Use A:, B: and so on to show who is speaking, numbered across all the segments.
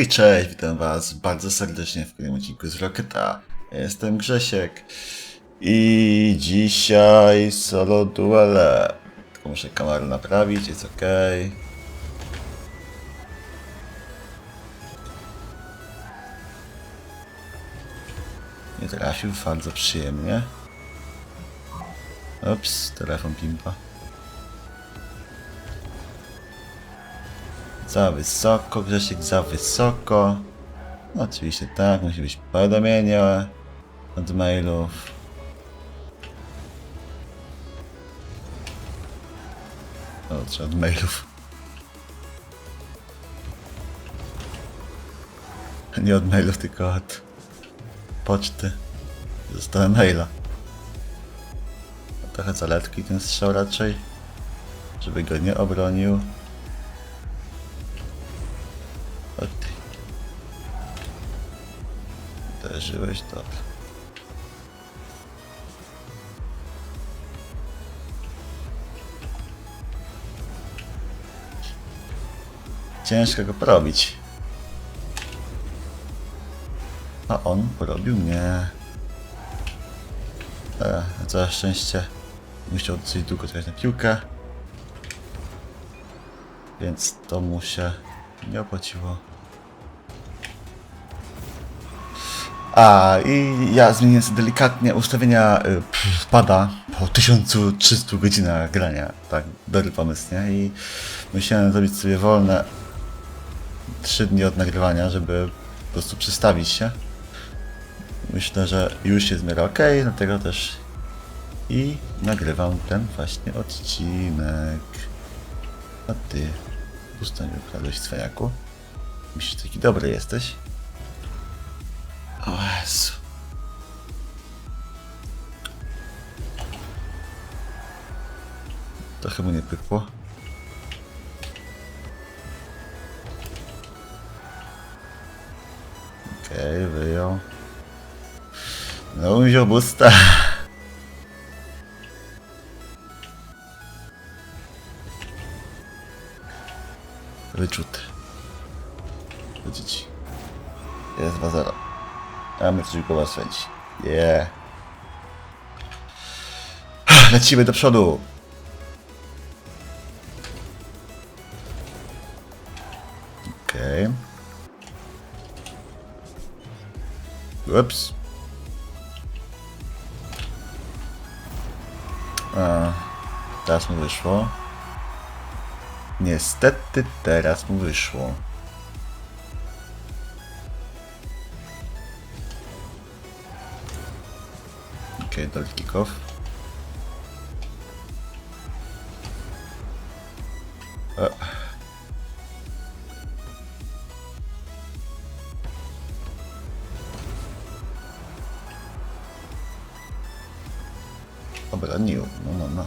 A: I cześć, witam was bardzo serdecznie w kolejnym odcinku z Rocketa. Jestem Grzesiek i dzisiaj solo duele. Tylko muszę kamerę naprawić, jest ok. Nie trafił, bardzo przyjemnie. Ups, telefon pimpa. Za wysoko, Grzesiek, za wysoko. No, oczywiście tak, musi być powiadomienie od mailów. Czy od mailów. Nie od mailów, tylko od poczty. Dostałem maila. Trochę zaletki ten strzał raczej. Żeby go nie obronił. Uderzyłeś, dobrze. Ciężko go porobić. A on porobił mnie. E, całe szczęście musiał dosyć długo czekać na piłkę. Więc to mu się nie opłaciło. A i ja zmieniłem delikatnie ustawienia y, pff, pada po 1300 godzinach grania. Tak, dobry pomysł, nie? I musiałem zrobić sobie wolne 3 dni od nagrywania, żeby po prostu przestawić się. Myślę, że już jest w miarę ok, dlatego też i nagrywam ten właśnie odcinek. A ty, ustań ukradłeś cwaniaku. Myślisz, taki dobry jesteś? O Jezu. Trochę mu nie pykło. Okej, wyjął. No, wziął busta. Wyczuty. Widzicie. Jest 2-0. A my coś go sędzi. Yeah. Lecimy do przodu. Okej. Okay. Ups. A, teraz mu wyszło. Niestety teraz mu wyszło. Okej, okay, dolny kickoff. O. Obronił, no no no.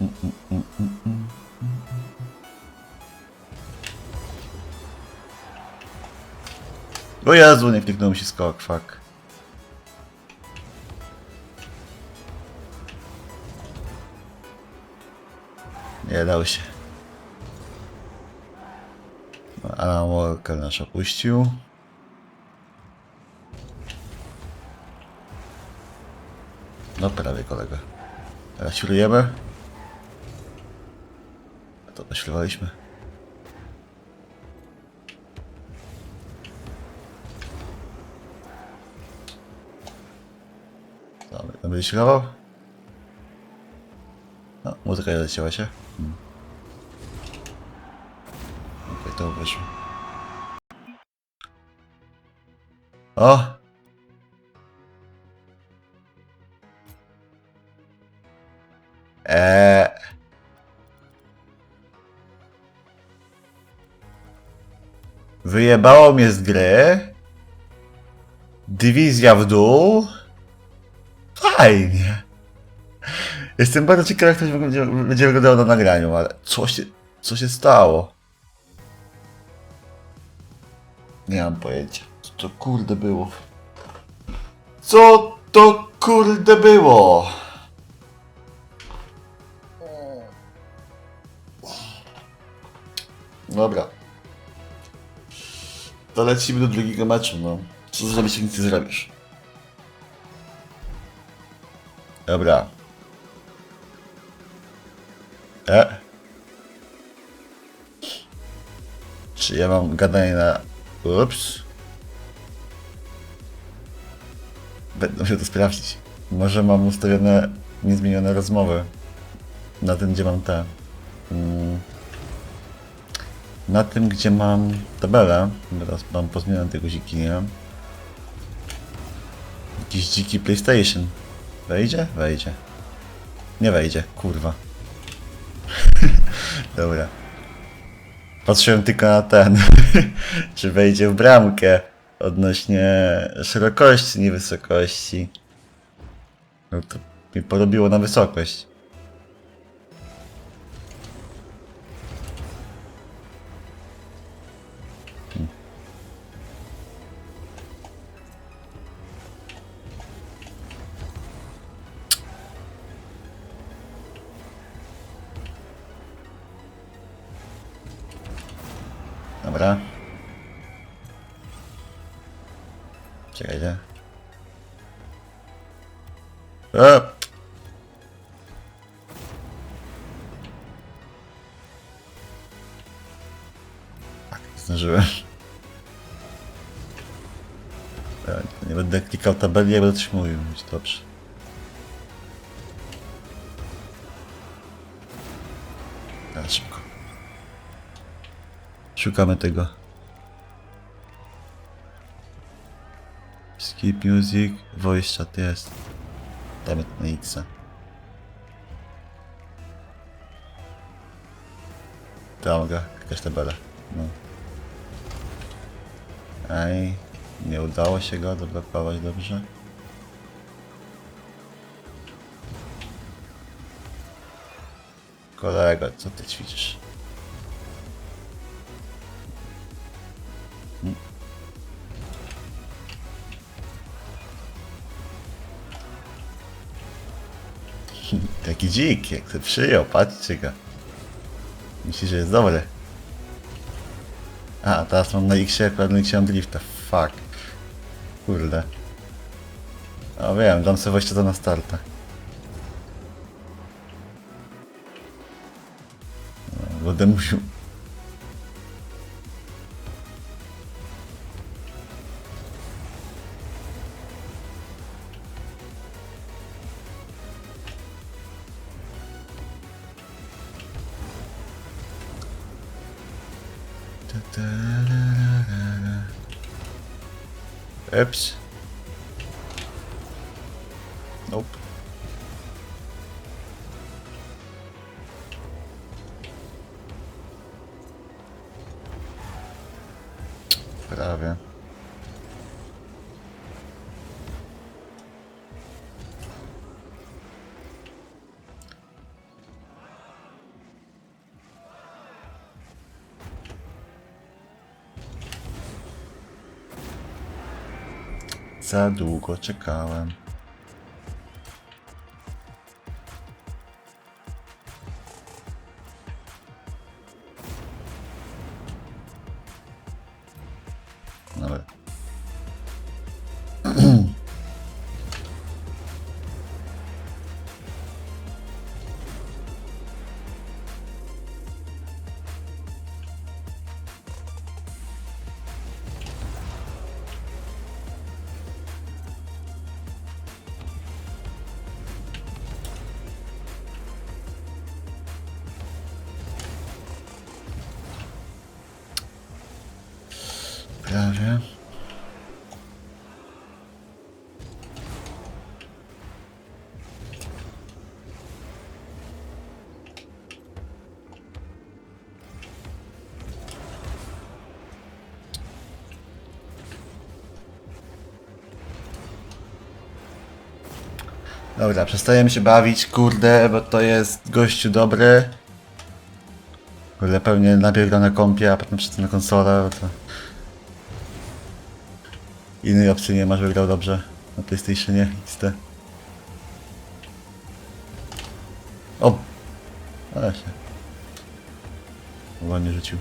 A: Mm, mm, mm. O Jezu, nie kliknął mi się skok, fuck. Nie dał się. No, Alan Walker nas opuścił. No prawie kolega. Teraz świrujemy. To doświewaliśmy. Dobra, będę świrował? No, muzyka nie zacięła się. Hmm. Okej, to wyszło. O! Eee. Wyjebało mnie z gry. Dywizja w dół. Fajnie. Jestem bardzo ciekaw, jak to będzie, będzie wyglądało na nagraniu, ale co się, co się stało? Nie mam pojęcia. Co to kurde było? Co to kurde było? Dobra. to lecimy do drugiego meczu, no. Co zrobić, jak nic nie zrobisz? Dobra. E? Czy ja mam gadanie na... Ups. Będę musiał to sprawdzić. Może mam ustawione niezmienione rozmowy. Na tym, gdzie mam te... Mm, na tym, gdzie mam tabelę. Teraz mam pozmienione te guziki, nie? Jakiś dziki PlayStation. Wejdzie? Wejdzie. Nie wejdzie, kurwa. Dobra. Patrzyłem tylko na ten, czy wejdzie w bramkę odnośnie szerokości, nie wysokości. No to mi porobiło na wysokość. Hmm. Czekajcie. E! Tak, zdążyłem. Nie będę klikał tabeli, jak będę coś mówił. Będzie dobrze. Teraz szybko. Szukamy tego. Skip music, voice chat jest. Damy na X. Tam go, jakaś tabela. No. Ej, nie udało się go doblokować dobrze. Kolego, co ty ćwiczysz? Taki dzik, jak to przyjął, patrzcie go. Myśli, że jest dobry. A, teraz mam na X akurat na X mam drifta, fuck. Kurde. O wiem, dam sobie właśnie to na starta. No, Będę musiał... Ups. Nope. Za długo czekałem. Prawie. Dobra, przestajemy się bawić, kurde, bo to jest gościu dobry. Kurde, pewnie gra na kompie, a potem przejdę na konsolę, to... Innej opcji nie ma, żeby grał dobrze na PlayStationie XT. O! Ale się. Ładnie rzucił.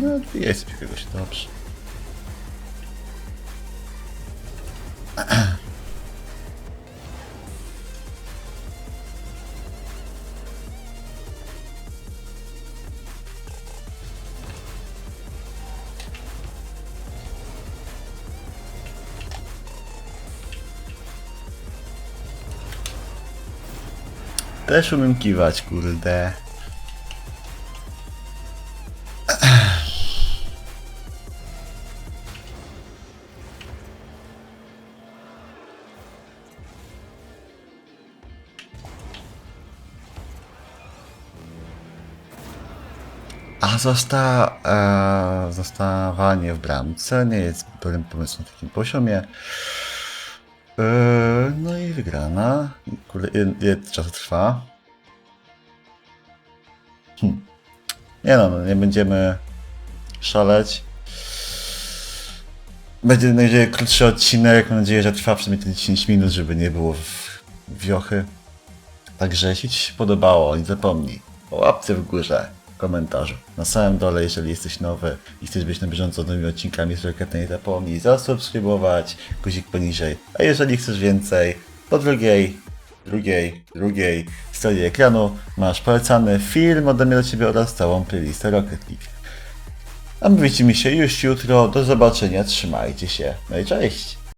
A: No, jest jakiegoś, dobrze. Też umiem kiwać, kurde. Zosta, e, zostawanie w bramce nie jest dobrym pomysłem na takim poziomie. E, no i wygrana. Kurde, ile, trwa? Hm. Nie no, no, nie będziemy szaleć. Będzie nadzieję krótszy odcinek. Mam nadzieję, że trwa przynajmniej te 10 minut, żeby nie było w wiochy. Także jeśli Ci się podobało, nie zapomnij o łapce w górze, komentarzu. Na samym dole, jeżeli jesteś nowy i chcesz być na bieżąco z nowymi odcinkami z Rocketa, nie zapomnij zasubskrybować, guzik poniżej. A jeżeli chcesz więcej, po drugiej, drugiej, drugiej stronie ekranu masz polecany film ode mnie do Ciebie oraz całą playlistę Rocket League. A my widzimy się już jutro. Do zobaczenia, trzymajcie się. No i cześć!